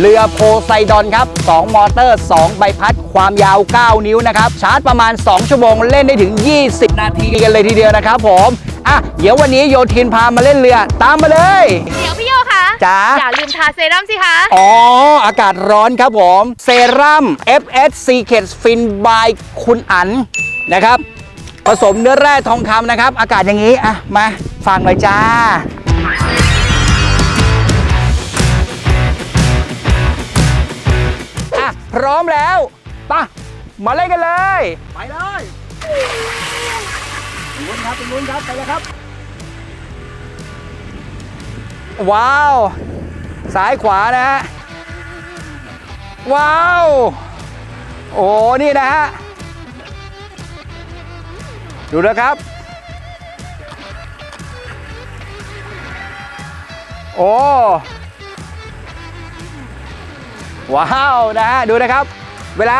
เรือโพไซดอนครับ 2 มอเตอร์ 2 ใบพัดความยาว 9 นิ้วนะครับ ชาร์จประมาณ 2 ชั่วโมงเล่นได้ถึง 20 นาทีกันเลยทีเดียวนะครับผมอะเดี๋ยววันนี้โยทินพามาเล่นเรือตามมาเลย เดี๋ยวพี่โยคะจ๋า อย่าลืมทาเซรั่มสิคะ อ๋อ อากาศร้อนครับผม เซรั่ม FS Secret Fin by คุณอันนะครับ ผสมเนื้อแร่ทองคำนะครับ อากาศอย่างนี้ อะ มาฟังเลยจ้า ร้อมแล้วไปะมาเล่นกันเลย ไปเลยลุ้นครับเป็นลุ้นครับไปเลยครับ ว้าวซ้ายขวานะฮะว้าว โอ้นี่นะฮะดูนะครับ โอ้ ว้าวนะฮะดูนะครับ เวลา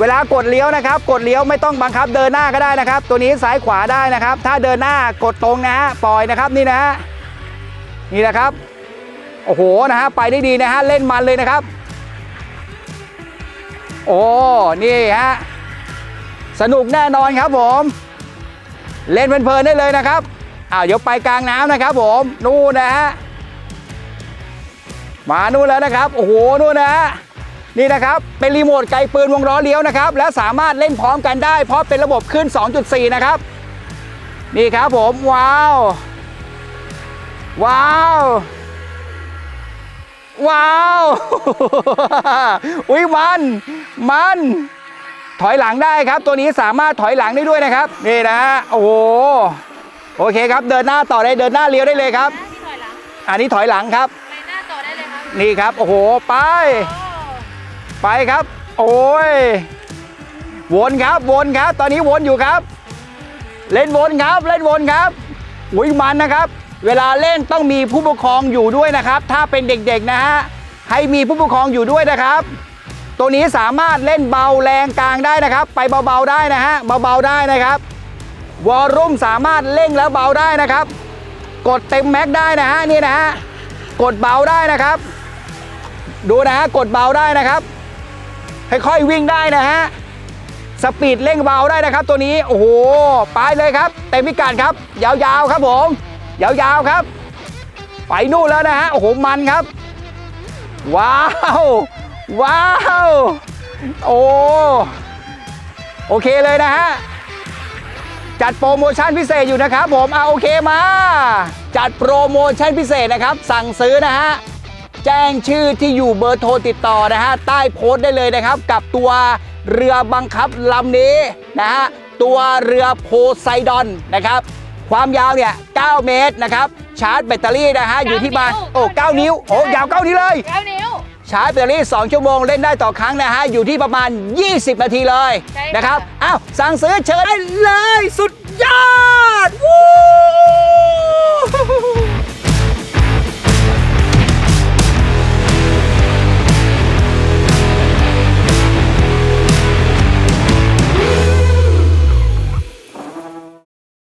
เวลากดเลี้ยวนะครับ กดเลี้ยวไม่ต้องบังคับเดินหน้าก็ได้นะครับ ตัวนี้ซ้ายขวาได้นะครับ ถ้าเดินหน้ากดตรงนะฮะปล่อยนะครับนี่นะฮะนี่นะครับ โอ้โหนะฮะไปได้ดีนะฮะเล่นมันเลยนะครับ โอ้นี่ฮะสนุกแน่นอนครับผม เล่นเพลินๆได้เลยนะครับอ้าวเดี๋ยวไปกลางน้ำนะครับผมนู่นนะฮะ มานู่นแล้วนะครับ โอ้โหนู่นนะฮะนี่นะครับเป็นรีโมทไกลปืนวงล้อเลี้ยวนะครับ และสามารถเล่นพร้อมกันได้ เพราะเป็นระบบขึ้น 2.4 นะครับ นี่ครับผม ว้าว ว้าวว้าว อุ้ยมัน มัน ถอยหลังได้ครับ ตัวนี้สามารถถอยหลังได้ด้วยนะครับ นี่นะฮะโอ้โห โอเคครับ เดินหน้าต่อได้ เดินหน้าเลี้ยวได้เลยครับพี่ถอยหลังอันนี้ถอยหลังครับไปห นี่ครับ โอ้โห ไป ไปครับ โอ้ย วนครับ วนครับ ตอนนี้วนอยู่ครับ เล่นวนครับ เล่นวนครับอุ้ยมันนะครับ เวลาเล่นต้องมีผู้ปกครองอยู่ด้วยนะครับ ถ้าเป็นเด็กๆนะฮะ ให้มีผู้ปกครองอยู่ด้วยนะครับ ตัวนี้สามารถเล่นเบาแรงกลางได้นะครับ ไปเบาๆได้นะฮะ เบาๆได้นะครับ วอลลุ่มสามารถเร่งแล้วเบาได้นะครับ กดเต็มแม็กได้นะฮะ นี่นะฮะ กดเบาได้นะครับ ดูนะฮะกดเบาได้นะครับ ค่อยๆวิ่งได้นะฮะสปีดเร่งเบาได้นะครับ ตัวนี้โอ้โหไปเลยครับ เต็มพิกัดครับ ยาวๆครับผม ยาวๆครับ ไปนู่นแล้วนะฮะโอ้โหมันครับ ว้าวว้าวโอ้โอเคเลยนะฮะจัดโปรโมชั่นพิเศษอยู่นะครับผมเอาโอเคมา จัดโปรโมชั่นพิเศษนะครับ สั่งซื้อนะฮะ แจ้งชื่อที่อยู่เบอร์โทรติดต่อนะฮะใต้โพสต์ได้เลยนะครับ กับตัวเรือบังคับลำนี้นะฮะตัวเรือโพไซดอนนะครับความยาวเนี่ย 9 เมตรนะครับ ชาร์จแบตเตอรี่นะฮะ อยู่ที่บ้านโอ้ 9 นิ้ว โอ้ ยาว 9 นิ้วเลยเก้านิ้ว ชาร์จแบตเตอรี่ 2 ชั่วโมงเล่นได้ต่อครั้งนะฮะ อยู่ที่ประมาณ 20 นาทีเลยใช่ค่ะนะครับ อ้าว สั่งซื้อเชิญได้เลย สุดยอดวู้